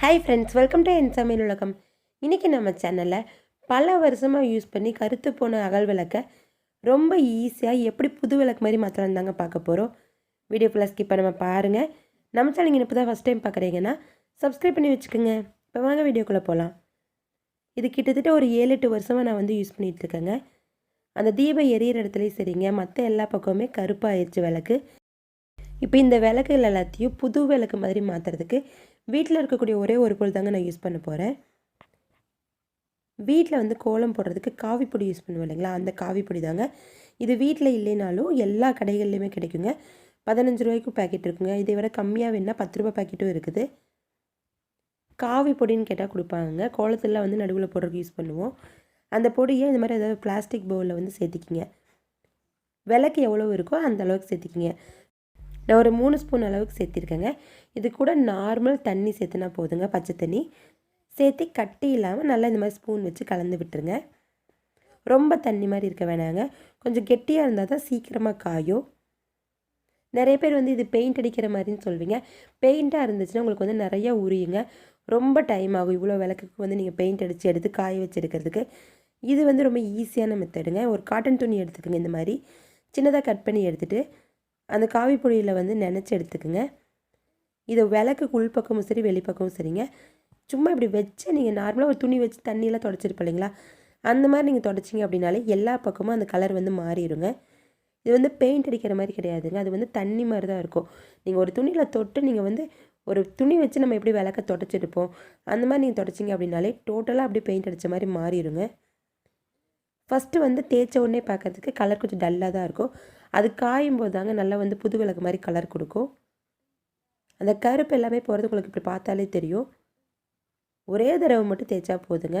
Hi friends welcome to என் சமையல் உலகம் இன்றைக்கி நம்ம சேனலில் பல வருஷமாக யூஸ் பண்ணி கருத்து போன அகல் விளக்கை ரொம்ப ஈஸியாக எப்படி புது விளக்கு மாதிரி மாற்றலாம் தாங்க பார்க்க போகிறோம் வீடியோ ஃபுல்லாக ஸ்கிப் பண்ணாமல் பாருங்கள் நம்ம சேனல் இப்போ தான் ஃபஸ்ட் டைம் பார்க்குறீங்கன்னா சப்ஸ்கிரைப் பண்ணி வச்சுக்கோங்க. இப்போ வாங்க வீடியோக்குள்ளே போகலாம் இது கிட்டத்தட்ட ஒரு ஏழு எட்டு வருஷமாக நான் வந்து யூஸ் பண்ணிகிட்டு இருக்கேங்க. அந்த தீபம் எரியிற இடத்துலையும் சரிங்க மற்ற எல்லா பக்கமுமே கருப்பாகிடுச்சு விளக்கு. இப்போ இந்த விளக்குகள் எல்லாத்தையும் புது விளக்கு மாதிரி மாற்றுறதுக்கு வீட்டில் இருக்கக்கூடிய ஒரே ஒரு பொருள் தாங்க நான் யூஸ் பண்ண போகிறேன் வீட்டில் வந்து கோலம் போடுறதுக்கு காவிப்பொடி யூஸ் பண்ணுவோம் இல்லைங்களா? அந்த காவிப்பொடி தாங்க. இது வீட்டில் இல்லைனாலும் எல்லா கடைகள்லையுமே கிடைக்குங்க. பதினஞ்சு ரூபாய்க்கு பேக்கெட் இருக்குங்க. இதை விட கம்மியாக வேணால் பத்து ரூபாய் பேக்கெட்டும் இருக்குது. காவி பொடின்னு கேட்டால் கொடுப்பாங்க. கோலத்தில் வந்து நடுவில் போடுறதுக்கு யூஸ் பண்ணுவோம். அந்த பொடியை இந்த மாதிரி ஏதாவது பிளாஸ்டிக் பவுலில் வந்து சேர்த்திக்கிங்க. விளக்கு எவ்வளோ இருக்கோ அந்த அளவுக்கு சேர்த்திக்கிங்க. நான் ஒரு மூணு ஸ்பூன் அளவுக்கு சேர்த்திருக்கேங்க. இது கூட நார்மல் தண்ணி சேர்த்துனா போதுங்க பச்சை தண்ணி. சேர்த்து கட்டி இல்லாமல் நல்லா இந்த மாதிரி ஸ்பூன் வச்சு கலந்து விட்டுருங்க. ரொம்ப தண்ணி மாதிரி இருக்க வேணாங்க. கொஞ்சம் கெட்டியாக இருந்தால் தான் சீக்கிரமாக காயும். நிறைய பேர் வந்து இது பெயிண்ட் அடிக்கிற மாதிரின்னு சொல்வீங்க. பெயிண்ட்டாக இருந்துச்சுன்னா உங்களுக்கு வந்து நிறையா உரியுங்க. ரொம்ப டைம் ஆகும். இவ்வளோ விளக்குக்கு வந்து நீங்கள் பெயிண்ட் அடித்து எடுத்து காய வச்சு எடுக்கிறதுக்கு இது வந்து ரொம்ப ஈஸியான மெத்தடுங்க ஒரு காட்டன் துணி எடுத்துக்கோங்க இந்த மாதிரி. சின்னதாக கட் பண்ணி எடுத்துகிட்டு அந்த காவி பொடியில் வந்து நினச்சி எடுத்துக்கோங்க. இதை விளக்குக்கு உள்பக்கமும் சரி வெளிப்பக்கமும் சரிங்க. சும்மா இப்படி வச்சு நீங்கள் நார்மலாக ஒரு துணி வச்சு தண்ணியெல்லாம் தொடச்சிருப்ப இல்லைங்களா? அந்த மாதிரி நீங்கள் தொடச்சிங்க அப்படின்னாலே எல்லா பக்கமும் அந்த கலர் வந்து மாறிடுங்க. இது வந்து பெயிண்ட் அடிக்கிற மாதிரி கிடையாதுங்க. அது வந்து தண்ணி மாதிரி தான் இருக்கும். நீங்கள் ஒரு துணியில் தொட்டு நீங்கள் வந்து ஒரு துணி வச்சு நம்ம எப்படி விளக்க தொடச்சிருப்போம் அந்த மாதிரி நீங்கள் தொடச்சிங்க அப்படின்னாலே டோட்டலாக அப்படியே பெயிண்ட் அடித்த மாதிரி மாறிடுங்க. ஃபஸ்ட்டு வந்து தேய்ச்ச உடனே பார்க்குறதுக்கு கலர் கொஞ்சம் டல்லாக தான் இருக்கும். அது காயும் போது தாங்க நல்லா வந்து புது விளக்கு மாதிரி கலர் கொடுக்கும். அந்த கருப்பு எல்லாமே போகிறது உங்களுக்கு இப்படி பார்த்தாலே தெரியும். ஒரே தடவை மட்டும் தேய்ச்சா போதுங்க.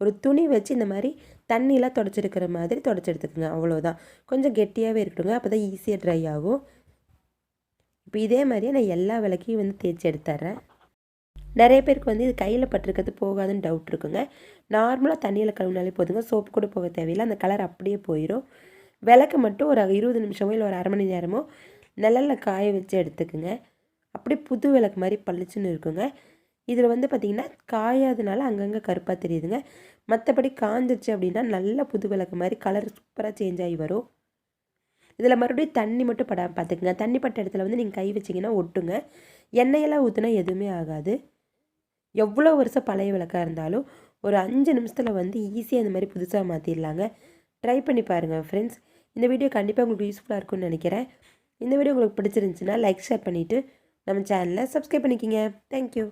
ஒரு துணி வச்சு இந்த மாதிரி தண்ணியெலாம் தொடச்சிருக்கிற மாதிரி தொடச்சி எடுத்துக்கோங்க அவ்வளோதான் கொஞ்சம் கெட்டியாகவே இருக்கட்டுங்க அப்போ தான் ஈஸியாக ட்ரை ஆகும். இப்போ இதே மாதிரியே நான் எல்லா விளக்கையும் வந்து தேய்ச்சி எடுத்துட்றேன் நிறைய பேருக்கு வந்து இது கையில் பட்டிருக்கிறது போகாதுன்னு டவுட் இருக்குங்க. நார்மலாக தண்ணியில் கழுவினாலே போதுங்க. சோப்பு கூட போக தேவையில்லை. அந்த கலர் அப்படியே போயிடும் விளக்கு மட்டும் ஒரு இருபது நிமிஷமோ இல்லை ஒரு அரை மணி நேரமோ நிழலில் காய வச்சு எடுத்துக்குங்க. அப்படியே புது விளக்கு மாதிரி பளிச்சுன்னு இருக்குங்க. இதில் வந்து பார்த்திங்கன்னா காயாதனால அங்கங்கே கருப்பாக தெரியுதுங்க. மற்றபடி காஞ்சிருச்சு அப்படின்னா நல்ல புது விளக்கு மாதிரி கலர் சூப்பராக சேஞ்ச் ஆகி வரும். இதில் மறுபடியும் தண்ணி மட்டும் படா பார்த்துக்குங்க. தண்ணி பட்ட இடத்துல வந்து நீங்கள் கை வச்சிங்கன்னா ஒட்டுங்க. எண்ணெயெல்லாம் ஊற்றுனா எதுவுமே ஆகாது. எவ்வளோ வருஷம் பழைய விளக்காக இருந்தாலும் ஒரு அஞ்சு நிமிஷத்தில் வந்து ஈஸியாக இந்த மாதிரி புதுசாக மாற்றிடலாங்க ட்ரை பண்ணி பாருங்கள் ஃப்ரெண்ட்ஸ் இந்த வீடியோ கண்டிப்பாக உங்களுக்கு யூஸ்ஃபுல்லாக இருக்கும்னு நினைக்கிறேன். இந்த வீடியோ உங்களுக்கு பிடிச்சிருந்துச்சுன்னா லைக் ஷேர் பண்ணிவிட்டு நம்ம சேனலை சப்ஸ்கிரைப் பண்ணிக்கிங்க. தேங்க்யூ